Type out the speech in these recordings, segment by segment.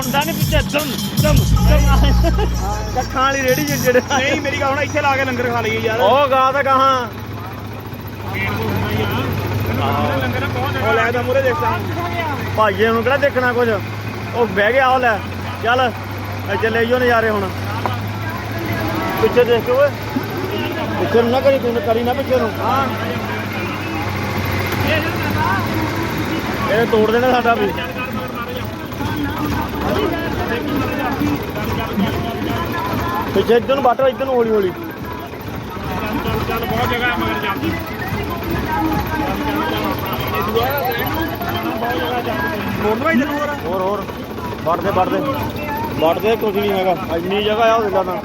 ਆ ਦਮ ਦਮ ਦਮ ਕੱਖਾਂ ਵਾਲੀ ਰੇੜੀ ਜਿਹੜੇ ਨਹੀਂ ਮੇਰੀ ਗੱਲ ਹੁਣ ਇੱਥੇ ਲਾ ਕੇ ਲੰਗਰ ਖਾ ਲਈਏ ਯਾਰ। ਉਹ ਗਾ ਤਾਂ ਕਹਾਂ। ਲੰਗਰ ਬਹੁਤ ਉਹ ਲੈ ਤਾਂ ਮੂਰੇ ਦੇਖਦਾ ਭਾਈਏ ਨੂੰ ਕਿਹੜਾ ਦੇਖਣਾ ਕੁਝ? ਉਹ ਬਹਿ ਗਿਆ ਉਹ ਲੈ। ਚੱਲ ਇੱਥੇ ਲੈ ਜਾਓ ਨਜ਼ਾਰੇ ਹੁਣ। ਪਿੱਛੇ ਦੇਖ ਕੇ ਓਏ। ਪਿੱਛੇ ਨੂੰ ਨਾ ਕਰੀ ਤੂੰ ਕਰੀ ਨਾ ਪਿੱਛੇ ਨੂੰ। ਹਾਂ। ਇਹ ਤੋੜ ਦੇਣਾ ਸਾਡਾ ਵੀ। ਪਿੱਛੇ ਇੱਧਰ ਨੂੰ ਬੱਟ ਇੱਧਰ ਨੂੰ ਹੌਲੀ ਹੌਲੀ ਚੱਲ ਚੱਲ ਬਹੁਤ ਜਗ੍ਹਾ ਹੈ ਮਗਰ ਜਾਂਦੀ ਮੋੜਨਾ ਹੀ ਹੋਰ ਹੋਰ। ਹੋਰ ਵੱਢਦੇ ਵੱਢਦੇ। ਵੱਢਦੇ ਕੁਝ ਨਹੀਂ ਹੈਗਾ। ਇੰਨੀ ਜਗ੍ਹਾ ਆ ਉਹਦੇ ਤਾਂ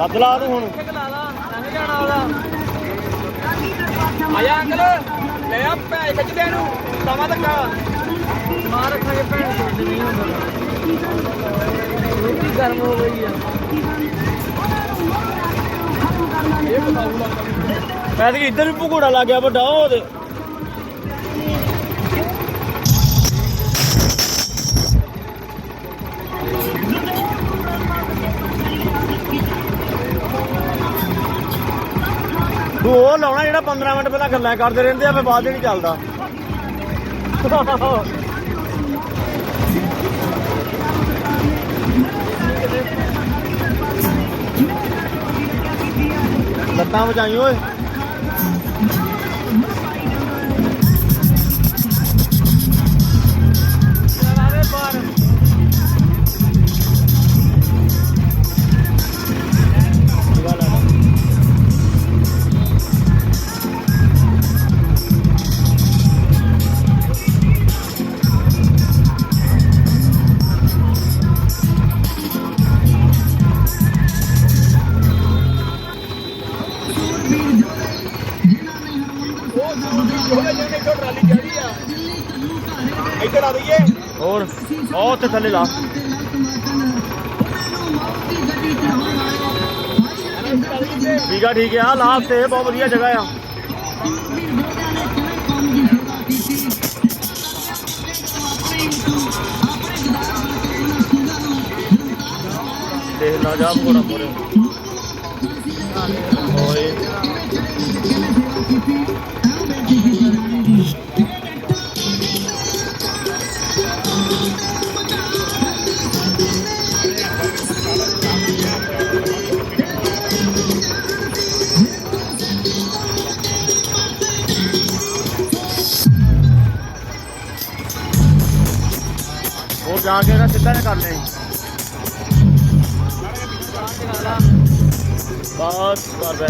ਹੱਦ ਲਾ ਤੂੰ ਹੁਣ। ਆਇਆ ਅੰਕਲ, ਲੈ ਆ ਭੈ ਖਿੱਚ ਦੇ ਨੂੰ ਤਵਾ ਧੱਕਾ ਮਾਰ ਰੱਖਾਂਗੇ ਭੈਣ ਚੋਦ ਨਹੀਂ ਹੁੰਦਾ ਰੋਟੀ ਗਰਮ ਹੋ ਗਈ ਆ। ਇਹ ਬਤਾਉ ਲੱਗਦਾ ਐਤਕੀ ਇੱਧਰ ਵੀ ਭੁਗੋੜਾ ਲੱਗ ਗਿਆ, ਵੱਡਾ ਉਹ ਉਹਦੇ ਤੂੰ ਉਹ ਲਾਉਣਾ ਜਿਹੜਾ 15 ਮਿੰਟ ਪਹਿਲਾਂ ਗੱਲਾਂ ਕਰਦੇ ਰਹਿੰਦੇ ਆ, ਫਿਰ ਬਾਅਦ ਚ ਨਹੀਂ ਚੱਲਦਾ। ਲੱਤਾਂ ਵਜਾਈ ਓਏ। ਉਹ ਉੱਥੇ ਥੱਲੇ ਲਾ। ਠੀਕ ਆ ਠੀਕ ਆ। ਲਾਸਟ ਤੇ ਬਹੁਤ ਵਧੀਆ ਜਗ੍ਹਾ ਆ। ਦੇਖ ਲਾ, ਜਾ ਮੋੜਾ ਮੋੜੇ ਓਏ ਉਹ ਜਾ ਕੇ ਨਾ ਸਿੱਧਾ ਨੇ ਕਰ ਲੈ ਬਸ, ਕਰ ਬੈ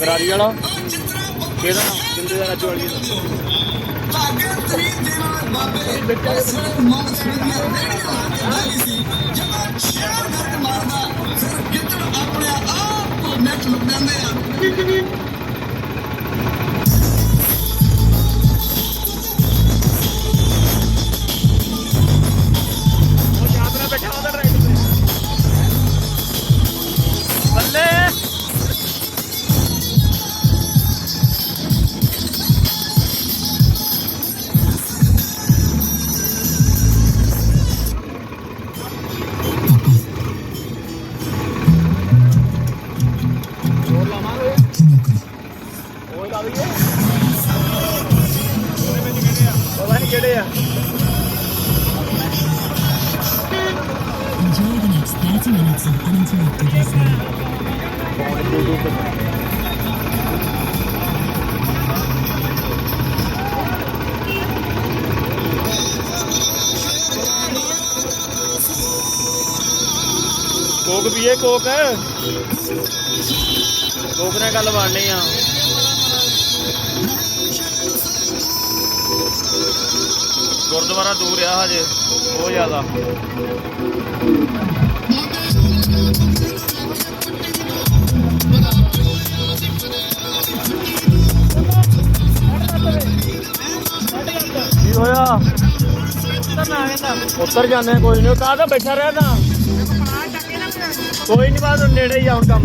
ਗਰਾਰੀ ਵਾਲਾ। ਕਿਹਦਾ ਕਿੰਦੇ ਦਾ ਰਾਜੂ ਵਾਲੀ ਦਾ? ਦਈਏ ਪਤਾ ਨਹੀਂ ਕਿਹੜੇ ਆ Enjoy the next 30 minutes of uninterrupted listening. Coke PA Coke Coke ਨਾਲ ਗੱਲ ਬਣਨੀ ਆ ਗੁਰਦੁਆਰਾ ਦੂਰ ਆ ਹਜੇ, ਬਹੁਤ ਜ਼ਿਆਦਾ। ਕੀ ਹੋਇਆ? ਉੱਤਰ ਜਾਂਦੇ ਕੋਈ ਨਹੀਂ ਕਾਹਦਾ ਬੈਠਾ ਰਿਹਾ ਨਾ ਕੋਈ ਨਹੀਂ ਬਾਅਦ ਨੇੜੇ ਹੀ ਆ ਕੰਮ।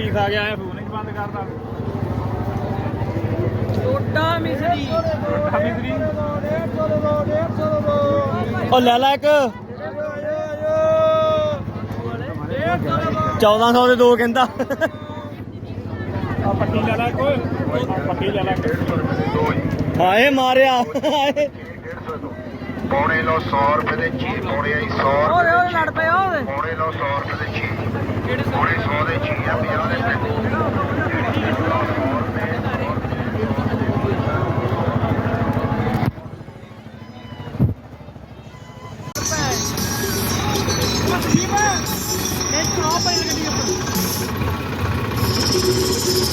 ਕੀ ਖਾ ਗਿਆ ਫੋਨ ਹੀ ਬੰਦ ਕਰਦਾ ਟੋਟਾ ਮਿਸਰੀ। ਟੋਟਾ ਮਿਸਰੀ। ਉਹ ਲੈ ਲੈ ਇੱਕ। 1400 ਦੇ ਦੋ ਕਹਿੰਦਾ। ਆ ਪੱਟੀ ਲੈ ਲੈ ਕੋਈ ਪੱਟੀ ਲੈ ਲੈ ਹਾਏ ਮਾਰਿਆ। ਹਾਏ ਪੌਣੇ ਲੋ 100 ਰੁਪਏ ਦੇ ਚੀ ਪੌਣੇ ਆਈ 100 ਓਏ ਓਏ ਲੜ ਪਿਆ ਓਏ। ਪੌਣੇ ਲੋ 100 ਰੁਪਏ ਦੇ ਚੀ। ਪੌਣੇ 100 ਦੇ ਚੀ ਆ 50 ਦੇ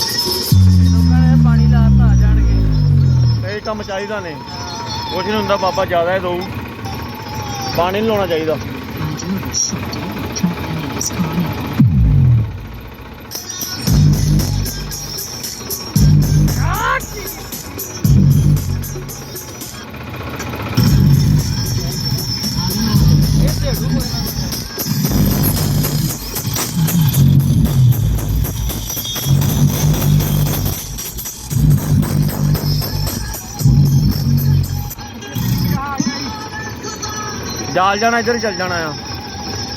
ਪੈਸੇ ਪਾਣੀ ਲਾਤਾ ਜਾਣਗੇ। ਇਹ ਕੰਮ ਚਾਹੀਦਾ ਨੇ। ਕੁਛ ਨਹੀਂ ਹੁੰਦਾ ਬਾਬਾ ਜ਼ਿਆਦਾ ਹੀ ਦਊ ਪਾਣੀ ਨਹੀਂ ਲਾਉਣਾ ਚਾਹੀਦਾ And you shifted. Truck is calling. ਜਾਲ ਜਾਣਾ ਇੱਧਰ ਹੀ ਚੱਲ ਜਾਣਾ ਆ।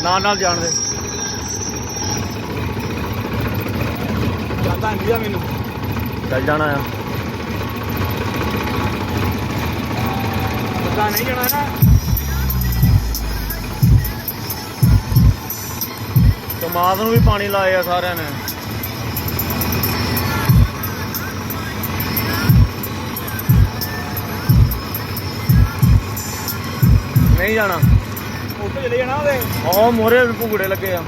ਨਾਲ ਨਾਲ ਜਾਣ ਦੇ। ਜਾਂਦਾ ਨਹੀਂ ਆ ਮੈਨੂੰ। ਚੱਲ ਜਾਣਾ ਆ। ਪਤਾ ਨਹੀਂ ਜਾਣਾ ਨਾ। ਕਮਾਦ ਨੂੰ ਵੀ ਪਾਣੀ ਲਾਏ ਆ ਸਾਰਿਆਂ ਨੇ। ਨਹੀਂ ਜਾਣਾ। ਉੱਥੇ ਚਲੇ ਜਾਣਾ ਉਹਦੇ। ਉਹ ਮੋਰੇ ਭੁਗੜੇ ਲੱਗੇ ਆ।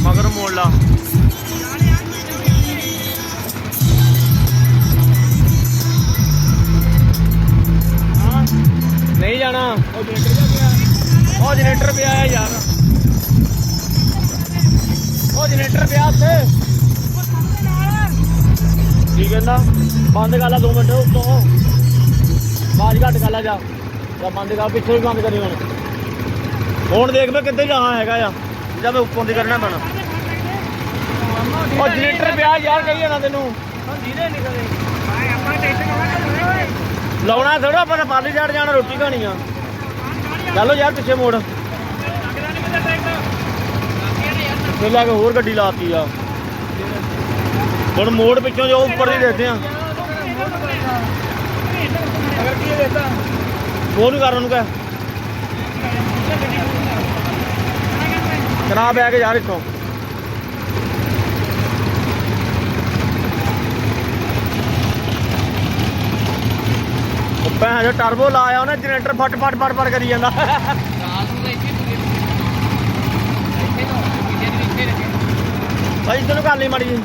ਮਗਰ ਮੋੜ ਲਾ ਨਹੀਂ ਜਾਣਾ। ਉਹ ਰਿਹਾ ਗਿਆ ਉਹ ਜਨਰੇਟਰ ਪਿਆ ਯਾਰ। ਉਹ ਜਨਰੇਟਰ ਪਿਆ ਉੱਥੇ। ਕੀ ਕਹਿੰਦਾ? ਬੰਦ ਕਰ ਲਾ 2 ਮਿੰਟ ਉੱਤੋਂ ਬਾਜ ਘੱਟ ਕਰ ਲਾ ਜਾ। ਜਾਂ ਬੰਦ ਕਰ, ਪਿੱਛੇ ਵੀ ਬੰਦ ਕਰੀ ਹੁਣ। ਹੁਣ ਦੇਖ ਮੈਂ ਕਿੱਥੇ ਜਾਣਾ ਹੈਗਾ ਆ। ਜਦ ਮੈਂ ਉੱਪਰ ਦੀ ਕਰਨਾ ਪੈਣਾ। ਉਹ ਜਨਰੇਟਰ ਪਿਆ ਯਾਰ, ਕਹੀ ਜਾਣਾ ਤੈਨੂੰ। ਧੀਰੇ ਨਿਕਲੇ ਆਪਾਂ ਟੈਂਸ਼ਨ ਲਾਉਣਾ ਥੋੜਾ ਆਪਾਂ ਨੇ ਪਾਲੀ ਚੜ ਜਾਣਾ, ਰੋਟੀ ਖਾਣੀ ਆ। ਚੱਲੋ ਯਾਰ, ਪਿੱਛੇ ਮੋੜ। ਫਿਰ ਲਾ ਕੇ ਹੋਰ ਗੱਡੀ ਲਾਤੀ ਆ। ਹੁਣ ਮੋੜ ਪਿੱਛੋਂ ਜੋ ਉੱਪਰ ਦੀ ਦੇਖਦੇ ਆ। ਅਗਰ ਕੀ ਦੇਤਾ ਫੋਨ ਕਰ ਉਹਨੂੰ ਕਹਿ। ਕਰਾ ਬੈਗ ਯਾਰ ਇੱਥੋਂ ਉਹ ਭੈਣ ਜੋ ਟਰਬੋ ਲਾਇਆ ਉਹਨੇ ਜਨਰੇਟਰ ਫਟ ਫਟ ਫਟ ਫਟ ਕਰੀ ਜਾਂਦਾ। ਭਾਈ ਤੈਨੂੰ ਕਰ ਲਈ ਮਾੜੀ ਜੀ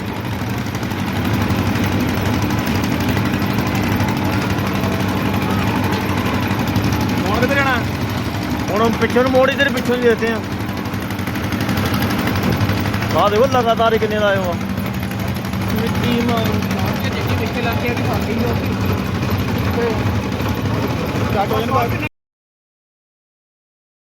ਹੁਣ ਕਿੱਥੇ ਜਾਣਾ? ਹੁਣ ਪਿੱਛੇ ਨੂੰ ਮੋੜ ਇਧਰ ਪਿੱਛੋਂ ਹੀ ਦੇਖਦੇ ਆ। ਆਹ ਦੇਖੋ ਲਗਾਤਾਰ ਹੀ ਕਿੰਨੇ ਦਾ ਆਏ ਹੋ ਆ ਮਿੱਟੀ ਮਾਰ ਕੇ ਦੇਖੀ ਦੇਖੇ ਲੱਗ ਗਿਆ ਕਿ ਹੋ ਗਈ ਤੇ ਕਾਟੋ ਜਨ